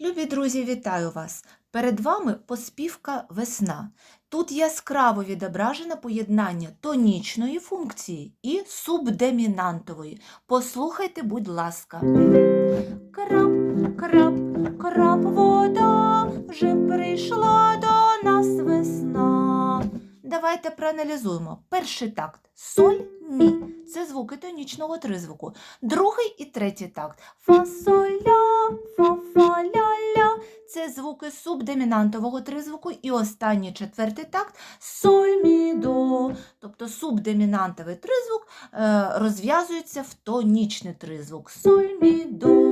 Любі друзі, вітаю вас! Перед вами поспівка весна. Тут яскраво відображено поєднання тонічної функції і субдемінантової. Послухайте, будь ласка. Крап, крап, крап, вода, вже прийшла до нас весна. Давайте проаналізуємо. Перший такт соль, мі. Це звуки тонічного тризвуку. Другий і третій такт фа, соль, ля, фа, фа, ля, ля. Це звуки субдомінантового тризвуку. І останній четвертий такт соль, мі, до. Тобто субдомінантовий тризвук е, розв'язується в тонічний тризвук. Соль, мі, до.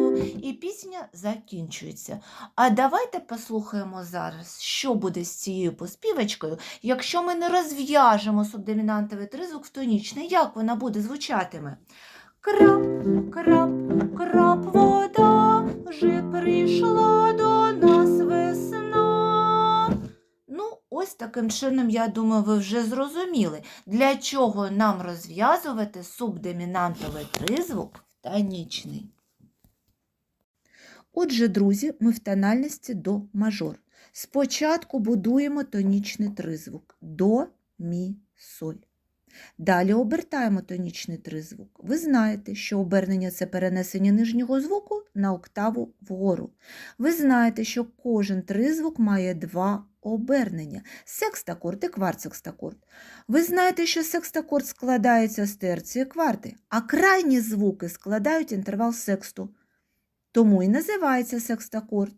І пісня закінчується. А давайте послухаємо зараз, що буде з цією поспівочкою, якщо ми не розв'яжемо субдомінантовий тризвук в тонічний, як вона буде звучатиме? Крап, крап, крап, вода, вже прийшла до нас весна. Ну, ось таким чином, я думаю, ви вже зрозуміли, для чого нам розв'язувати субдомінантовий тризвук в тонічний. Отже, друзі, ми в тональності до мажор. Спочатку будуємо тонічний тризвук до, мі, соль. Далі обертаємо тонічний тризвук. Ви знаєте, що обернення це перенесення нижнього звуку на октаву вгору. Ви знаєте, що кожен тризвук має два обернення секстакорд і кварцекстакорд. Ви знаєте, що секстакорд складається з терції кварти, а крайні звуки складають інтервал сексту. Тому і називається секстакорд.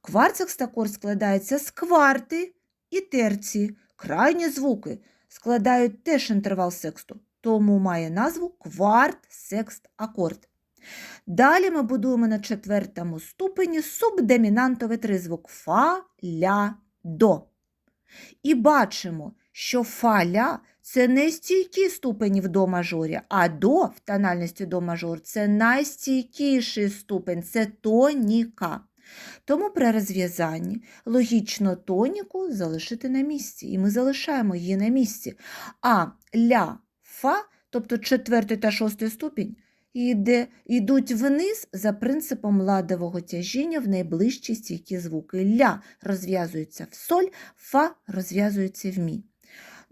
Кварцекстакорд складається з кварти і терції. Крайні звуки складають теж інтервал сексту, тому має назву кварт-секст-акорд. Далі ми будуємо на четвертому ступені субдомінантовий тризвук фа, ля, до. І бачимо, що фа, ля – це не стійкі ступені в до мажорі, а до в тональності до мажор це найстійкіший ступень, це тоніка. Тому при розв'язанні логічно тоніку залишити на місці, і ми залишаємо її на місці. А ля, фа, тобто четвертий та шостий ступінь, йде, йдуть вниз за принципом ладового тяжіння в найближчі стійкі звуки. Ля розв'язується в соль, фа розв'язується в мі.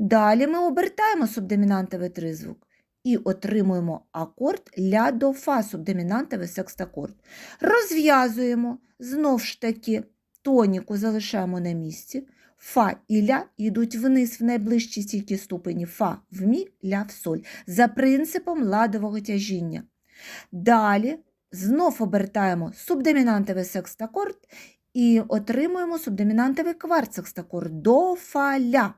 Далі ми обертаємо субдомінантовий тризвук і отримуємо акорд ля до фа, субдомінантовий секстакорд. Розв'язуємо, знов ж таки, тоніку залишаємо на місці. Фа і ля йдуть вниз в найближчі стійкі ступені фа в мі, ля в соль за принципом ладового тяжіння. Далі знов обертаємо субдомінантовий секстакорд і отримуємо субдомінантовий кварцекстакорд до фа ля.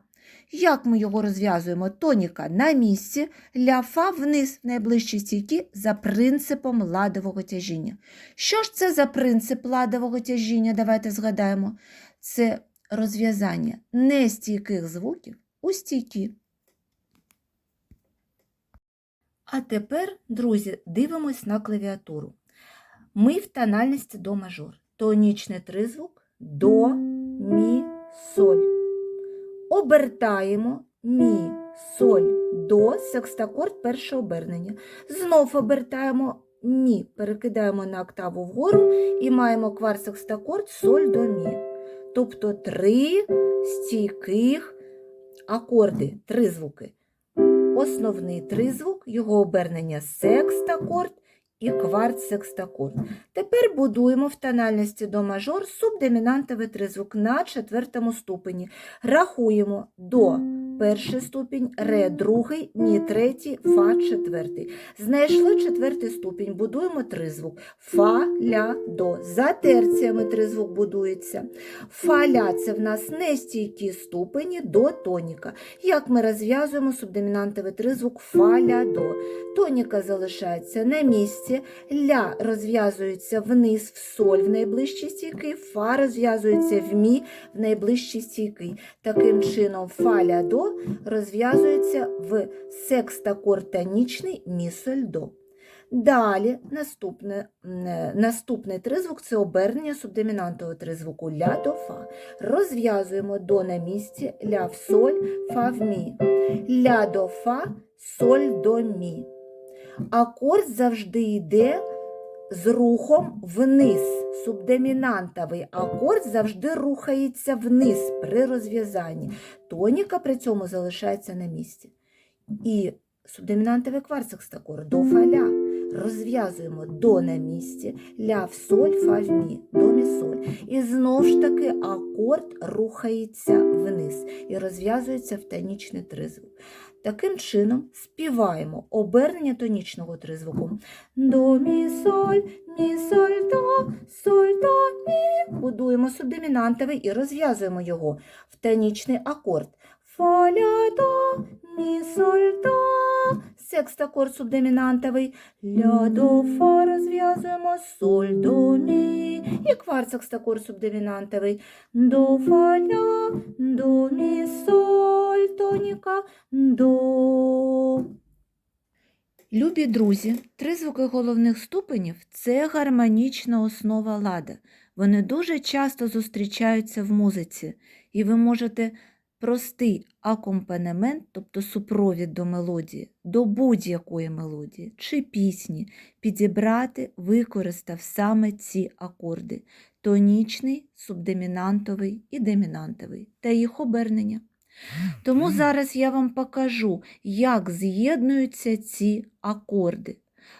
Як ми його розв'язуємо? Тоніка на місці, ля фа вниз в найближчі стійки за принципом ладового тяжіння. Що ж це за принцип ладового тяжіння? Давайте згадаємо. Це розв'язання нестійких звуків у стійкі. А тепер, друзі, дивимось на клавіатуру. Ми в тональності до мажор. Тонічний тризвук до, мі, соль. Обертаємо мі, соль, до, секстакорд перше обернення. Знов обертаємо мі, перекидаємо на октаву вгору і маємо кварсекстакорд соль до мі. Тобто три стійких акорди, три звуки. Основний тризвук, його обернення секстакорд і кварт-секстакорд. Тепер будуємо в тональності до мажор субдомінантовий тризвук на четвертому ступені. Рахуємо до перший ступінь, ре другий, мі третій, фа четвертий. Знайшли четвертий ступінь, будуємо тризвук. Фа, ля, до. За терціями тризвук будується. Фа, ля – це в нас нестійкі ступені до тоніка. Як ми розв'язуємо субдомінантовий тризвук фа, ля, до. Тоніка залишається на місці, ля розв'язується вниз в соль в найближчий стійкий, фа розв'язується в мі в найближчий стійкий. Таким чином, фа, ля, до розв'язується в секстакорд тонічний мі, соль, до. Далі наступне, е, наступний тризвук це обернення субдомінантового тризвуку ля до фа. Розв'язуємо до на місці, ля в соль, фа в мі. Ля до фа, соль до мі. Акорд завжди йде з рухом вниз. Субдомінантовий акорд завжди рухається вниз при розв'язанні. Тоніка при цьому залишається на місці. І субдомінантовий кварцекстакорд до фа ля. Розв'язуємо до на місці, ля в соль, фа в мі, до мі соль. І знову ж таки акорд рухається вниз і розв'язується в тонічний тризвук. Таким чином співаємо обернення тонічного тризвуку. До мі соль, мі соль до, соль до мі. Будуємо субдомінантовий і розв'язуємо його в тонічний акорд. Фа ля до, мі соль до. Секстакорд субдомінантовий. Ля до фа розв'язуємо соль до мі. І кварцекстакорд субдомінантовий. До фа ля, до мі соль тоніка до. Любі друзі, тризвуки головних ступенів це гармонічна основа лада. Вони дуже часто зустрічаються в музиці, і ви можете простий акомпанемент, тобто супровід до мелодії, до будь-якої мелодії чи пісні підібрати, використав саме ці акорди тонічний, субдомінантовий і домінантовий та їх обернення. Тому зараз я вам покажу, як з'єднуються ці акорди.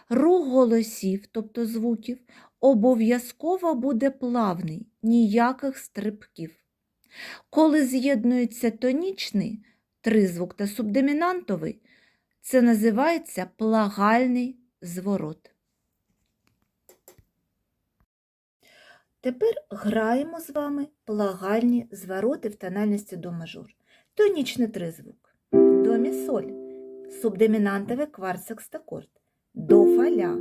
Рух голосів, тобто звуків, обов'язково буде плавний, ніяких стрибків. Коли з'єднується тонічний тризвук та субдомінантовий, це називається плагальний зворот. Тепер граємо з вами плагальні звороти в тональності до мажор. Тонічний тризвук. До мі соль. Субдомінантовий кварцекстакорд. До фа ля.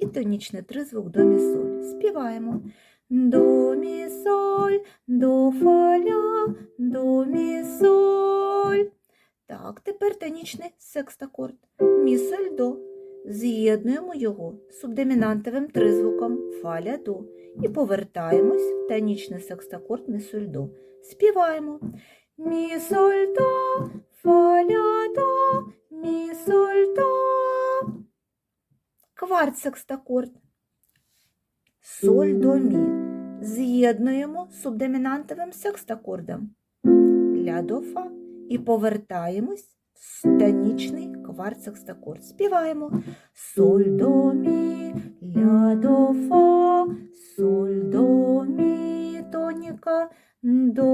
І тонічний тризвук до мі соль. Співаємо. До мі соль, до фа ля, до мі соль. Так, тепер тонічний секстакорд. Мі соль до. З'єднуємо його з субдомінантовим тризвуком фа ля до. І повертаємось в тонічний секстакорд мі соль до. Співаємо. Мі соль до, фа ля до, мі соль до. Кварт секстакорд. Соль до мі. З'єднуємо з субдомінантовим секстакордом. Ля до фа. І повертаємось в тонічний кварт секстакорд. Співаємо. Соль до мі, ля до фа, соль до мі, тоніка до.